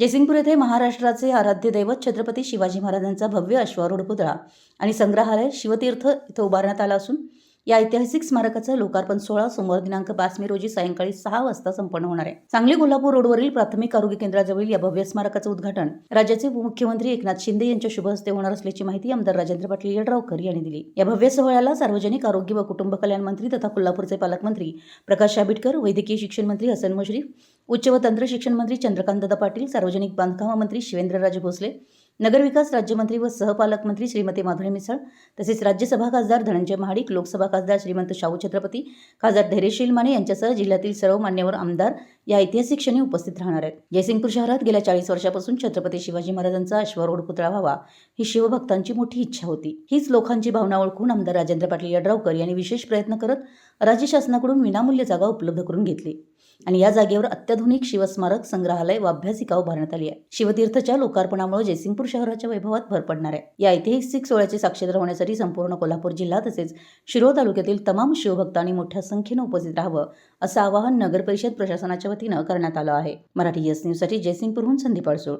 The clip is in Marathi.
जयसिंगपूर येथे महाराष्ट्राचे आराध्य दैवत छत्रपती शिवाजी महाराजांचा भव्य अश्वारूढ पुतळा आणि संग्रहालय शिवतीर्थ इथं उभारण्यात आला असून या ऐतिहासिक स्मारकाचा लोकार्पण सोहळा सोमवार दिनांक पाच मे रोजी सायंकाळी सहा वाजता संपन्न होणार आहे. सांगली कोल्हापूर रोडवरील प्राथमिक आरोग्य केंद्राजवळील या भव्य स्मारकाचं उद्घाटन राज्याचे उपमुख्यमंत्री एकनाथ शिंदे यांच्या शुभ हस्ते होणार असल्याची माहिती आमदार राजेंद्र पाटील यड्रावकर यांनी दिली. या भव्य सोहळ्याला सार्वजनिक आरोग्य व कुटुंब कल्याण मंत्री तथा कोल्हापूरचे पालकमंत्री प्रकाश आंबेडकर वैद्यकीय शिक्षण मंत्री हसन मुश्रीफ उच्च व तंत्र शिक्षण मंत्री चंद्रकांतदादा पाटील सार्वजनिक बांधकाम मंत्री शिवेंद्रराजे भोसले नगरविकास राज्यमंत्री व सहपालकमंत्री श्रीमती माधुरी मिसळ तसेच राज्यसभा खासदार धनंजय महाडिक लोकसभा खासदार श्रीमंत शाहू छत्रपती खासदार धैर्यशील माने यांच्यासह जिल्ह्यातील सर्व मान्यवर आमदार या ऐतिहासिक क्षणी उपस्थित राहणार आहेत. जयसिंगपूर शहरात गेल्या चाळीस वर्षापासून छत्रपती शिवाजी महाराजांचा अश्वारूढ पुतळा व्हावा ही शिवभक्तांची मोठी इच्छा होती. हीच लोकांची भावना ओळखून आमदार राजेंद्र पाटील यड्रावकर यांनी विशेष प्रयत्न करत राज्य शासनाकडून विनामूल्य जागा उपलब्ध करून घेतली. आणि या जागेवर अत्याधुनिक शिवस्मारक संग्रहालय व अभ्यासिका उभारण्यात आली आहे. शिवतीर्थच्या लोकार्पणामुळे जयसिंगपूर शहराच्या वैभवात भर पडणार आहे. या ऐतिहासिक सोहळ्याचे साक्षीदार होण्यासाठी संपूर्ण कोल्हापूर जिल्हा तसेच शिरोळ तालुक्यातील तमाम शिवभक्तांनी मोठ्या संख्येनं उपस्थित राहावं असं आवाहन नगर परिषद प्रशासनाच्या वतीनं करण्यात आलं आहे. मराठी येस न्यूजसाठी जयसिंगपूरहून संदीप अडसूळ.